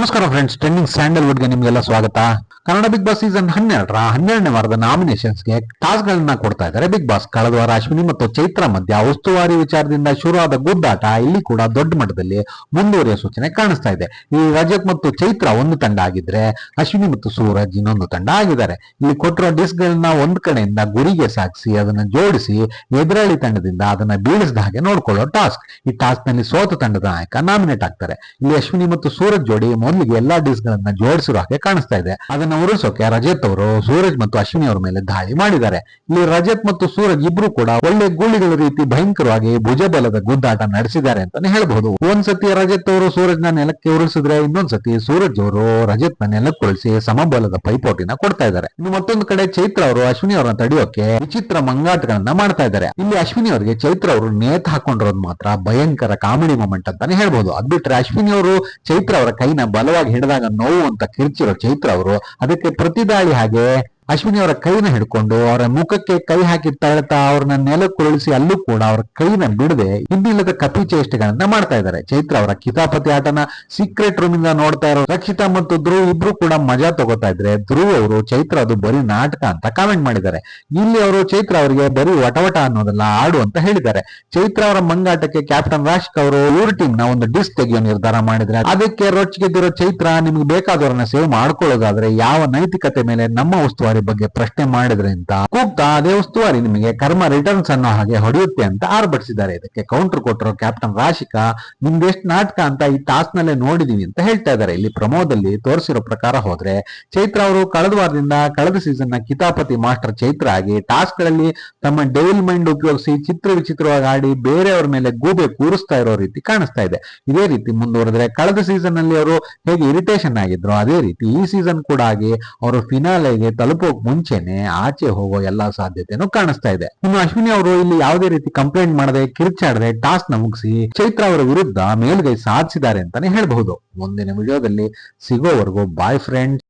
ನಮಸ್ಕಾರ friends trending ಸ್ಯಾಂಡಲ್ವುಡ್ಗೆ ನಿಮ್ಗೆಲ್ಲ ಸ್ವಾಗತ. ಕನ್ನಡ ಬಿಗ್ ಬಾಸ್ ಸೀಸನ್ ಹನ್ನೆರಡರ, ಹನ್ನೆರಡನೇ ವಾರದ ನಾಮಿನೇಷನ್ಸ್ಗೆ ಟಾಸ್ ಗಳನ್ನ ಕೊಡ್ತಾ ಇದ್ದಾರೆ. ಬಿಗ್ ಬಾಸ್ ಕಳೆದ ವಾರ ಅಶ್ವಿನಿ ಮತ್ತು ಚೈತ್ರ ಮಧ್ಯ ಉಸ್ತುವಾರಿ ವಿಚಾರದಿಂದ ಶುರುವಾದ ಗುದ್ದಾಟ ಇಲ್ಲಿ ಕೂಡ ದೊಡ್ಡ ಮಟ್ಟದಲ್ಲಿ ಮುಂದುವರಿಯುವ ಸೂಚನೆ ಕಾಣಿಸ್ತಾ ಇದೆ. ಈ ರಜತ್ ಮತ್ತು ಚೈತ್ರ ಒಂದು ತಂಡ ಆಗಿದ್ರೆ, ಅಶ್ವಿನಿ ಮತ್ತು ಸೂರಜ್ ಇನ್ನೊಂದು ತಂಡ ಆಗಿದ್ದಾರೆ. ಇಲ್ಲಿ ಕೊಟ್ಟಿರೋ ಡಿಸ್ಕ್ ಗಳನ್ನ ಒಂದ್ ಕಡೆಯಿಂದ ಗುರಿಗೆ ಸಾಗಿಸಿ ಅದನ್ನ ಜೋಡಿಸಿ ಎದುರಾಳಿ ತಂಡದಿಂದ ಅದನ್ನ ಬೀಳಿಸಿದ ಹಾಗೆ ನೋಡ್ಕೊಳ್ಳೋ ಟಾಸ್ಕ್. ಈ ಟಾಸ್ಕ್ನಲ್ಲಿ ಸೋತ ತಂಡದ ನಾಯಕ ನಾಮಿನೇಟ್ ಆಗ್ತಾರೆ. ಇಲ್ಲಿ ಅಶ್ವಿನಿ ಮತ್ತು ಸೂರಜ್ ಜೋಡಿ ಮೊದಲಿಗೆ ಎಲ್ಲಾ ಡಿಸ್ಕ್ ಗಳನ್ನ ಜೋಡಿಸಿರೋ ಹಾಗೆ ಕಾಣಿಸ್ತಾ ಇದೆ. ಅದನ್ನ ಉರುಳಿಸೋಕೆ ರಜತ್ ಅವರು, ಸೂರಜ್ ಮತ್ತು ಅಶ್ವಿನಿ ಅವರ ಮೇಲೆ ದಾಳಿ ಮಾಡಿದ್ದಾರೆ. ಇಲ್ಲಿ ರಜತ್ ಮತ್ತು ಸೂರಜ್ ಇಬ್ರು ಕೂಡ ಒಳ್ಳೆ ಗೂಳಿಗಳ ರೀತಿ ಭಯಂಕರವಾಗಿ ಭುಜಬಲದ ಗುದ್ದಾಟ ನಡೆಸಿದ್ದಾರೆ ಅಂತಾನೆ ಹೇಳಬಹುದು. ಒಂದ್ಸತಿ ರಜತ್ ಅವರು ಸೂರಜ್ನ ನೆಲಕ್ಕೆ ಉರುಳಿಸಿದ್ರೆ ಇನ್ನೊಂದ್ಸತಿ ಸೂರಜ್ ಅವರು ರಜತ್ನ ನೆಲಕ್ಕೆ ಉಳಿಸಿ ಸಮಬಲದ ಪೈಪೋಟಿನ ಕೊಡ್ತಾ ಇದ್ದಾರೆ. ಇನ್ನು ಮತ್ತೊಂದು ಕಡೆ ಚೈತ್ರ ಅವರು ಅಶ್ವಿನಿ ಅವರನ್ನ ತಡೆಯೋಕೆ ವಿಚಿತ್ರ ಮಂಗಾಟಗಳನ್ನ ಮಾಡ್ತಾ ಇದ್ದಾರೆ. ಇಲ್ಲಿ ಅಶ್ವಿನಿ ಅವರಿಗೆ ಚೈತ್ರ ಅವರು ನೇತ ಹಾಕೊಂಡಿರೋದು ಮಾತ್ರ ಭಯಂಕರ ಕಾಮಿಡಿ ಮೊಮೆಂಟ್ ಅಂತಾನೆ ಹೇಳ್ಬಹುದು. ಅದ್ ಬಿಟ್ರೆ ಅಶ್ವಿನಿ ಅವರು ಚೈತ್ರ ಅವರ ಕೈನ ಬಲವಾಗಿ ಹಿಡಿದಾಗ ನೋವು ಅಂತ ಕಿರ್ಚಿರೋ ಚೈತ್ರ ಅವರು ಅದಕ್ಕೆ ಪ್ರತಿದಾಳಿ ಹಾಗೆ ಅಶ್ವಿನಿ ಅವರ ಕೈನ ಹಿಡ್ಕೊಂಡು ಅವರ ಮುಖಕ್ಕೆ ಕೈ ಹಾಕಿ ತಳ್ತಾ ಅವ್ರನ್ನ ನೆಲಕ್ಕುರುಳಿಸಿ ಅಲ್ಲೂ ಕೂಡ ಅವರ ಕೈನ ಬಿಡದೆ ಇನ್ನಿಲ್ಲದ ಕಪಿ ಚೇಷ್ಟೆಗಳನ್ನ ಮಾಡ್ತಾ ಇದ್ದಾರೆ. ಚೈತ್ರ ಅವರ ಕಿತಾಪತಿ ಆಟನ ಸೀಕ್ರೆಟ್ ರೂಮ್ ಇಂದ ನೋಡ್ತಾ ಇರೋ ರಕ್ಷಿತಾ ಮತ್ತು ಧ್ರುವ್ ಇಬ್ರು ಕೂಡ ಮಜಾ ತಗೋತಾ ಇದ್ರೆ ಧ್ರುವ್ ಅವರು ಚೈತ್ರ ಅದು ಬರೀ ನಾಟಕ ಅಂತ ಕಾಮೆಂಟ್ ಮಾಡಿದ್ದಾರೆ. ಇಲ್ಲಿ ಅವರು ಚೈತ್ರ ಅವರಿಗೆ ಬರೀ ವಟವಟ ಅನ್ನೋದಲ್ಲ ಆಡು ಅಂತ ಹೇಳಿದ್ದಾರೆ. ಚೈತ್ರ ಅವರ ಮಂಗಾಟಕ್ಕೆ ಕ್ಯಾಪ್ಟನ್ ರಾಶಿಕ್ ಅವರು ಇವ್ರ ಟೀಮ್ನ ಒಂದು ಡಿಸ್ ತೆಗೆಯೋ ನಿರ್ಧಾರ ಮಾಡಿದ್ರೆ ಅದಕ್ಕೆ ರೊಚ್ಚಿಗೆದ್ದಿರೋ ಚೈತ್ರ ನಿಮ್ಗೆ ಬೇಕಾದವರನ್ನ ಸೇವ್ ಮಾಡ್ಕೊಳ್ಳೋದಾದ್ರೆ ಯಾವ ನೈತಿಕತೆ ಮೇಲೆ ನಮ್ಮ ಉಸ್ತುವಾರಿ ಬಗ್ಗೆ ಪ್ರಶ್ನೆ ಮಾಡಿದ್ರೆ ಅಂತ ಕೂಗ್ತಾ ಅದೇ ಉಸ್ತುವಾರಿ ನಿಮಗೆ ಕರ್ಮ ರಿಟರ್ನ್ಸ್ ಅನ್ನೋ ಹಾಗೆ ಹೊಡೆಯುತ್ತೆ ಅಂತ ಆರ್ಭಟಿಸಿದ್ದಾರೆ. ಇದಕ್ಕೆ ಕೌಂಟರ್ ಕೊಟ್ಟರು ಕ್ಯಾಪ್ಟನ್ ರಾಶಿಕಾ, ನಿಮ್ದೆಷ್ಟು ನಾಟಕ ಅಂತ ಈ ತಾಸ್ನಲ್ಲೇ ನೋಡಿದೀವಿ ಅಂತ ಹೇಳ್ತಾ ಇದ್ದಾರೆ. ಇಲ್ಲಿ ಪ್ರಮೋದಲ್ಲಿ ತೋರಿಸಿರೋ ಪ್ರಕಾರ ಹೋದ್ರೆ, ಚೈತ್ರ ಅವರು ಕಳೆದ ವಾರದಿಂದ ಕಳೆದ ಸೀಸನ್ನ ಕಿತಾಪತಿ ಮಾಸ್ಟರ್ ಚೈತ್ರ ಆಗಿ ಟಾಸ್ಕ್ಗಳಲ್ಲಿ ತಮ್ಮ ಡೆವಿಲ್ ಮೈಂಡ್ ಉಪಯೋಗಿಸಿ ಚಿತ್ರ ವಿಚಿತ್ರವಾಗಿ ಆಡಿ ಬೇರೆಯವ್ರ ಮೇಲೆ ಗೂಬೆ ಕೂರಿಸ್ತಾ ಇರೋ ರೀತಿ ಕಾಣಿಸ್ತಾ ಇದೆ. ಇದೇ ರೀತಿ ಮುಂದುವರೆದ್ರೆ ಕಳೆದ ಸೀಸನ್ನಲ್ಲಿ ಅವರು ಹೇಗೆ ಇರಿಟೇಷನ್ ಆಗಿದ್ರು, ಅದೇ ರೀತಿ ಈ ಸೀಸನ್ ಕೂಡ ಆಗಿ ಅವರು ಫಿನಾಲೆಗೆ ತಲುಪೋಕ್ ಮುಂಚೆನೆ, ಆಚೆ ಹೋಗೋ ಎಲ್ಲಾ ಸಾಧ್ಯತೆನೂ ಕಾಣಿಸ್ತಾ ಇದೆ. ಇನ್ನು ಅಶ್ವಿನಿ ಅವರು ಇಲ್ಲಿ ಯಾವುದೇ ರೀತಿ ಕಂಪ್ಲೇಂಟ್ ಮಾಡದೆ, ಕಿರ್ಚಾಡದೆ, ಟಾಸ್ಕ್ನ ಮುಗಿಸಿ ಚೈತ್ರ ಅವರ ವಿರುದ್ಧ ಮೇಲ್ಗೈ ಸಾಧಿಸಿದ್ದಾರೆ ಅಂತಾನೆ ಹೇಳ್ಬಹುದು. ಮುಂದಿನ ವಿಡಿಯೋದಲ್ಲಿ ಸಿಗೋವರೆಗೂ ಬಾಯ್ ಫ್ರೆಂಡ್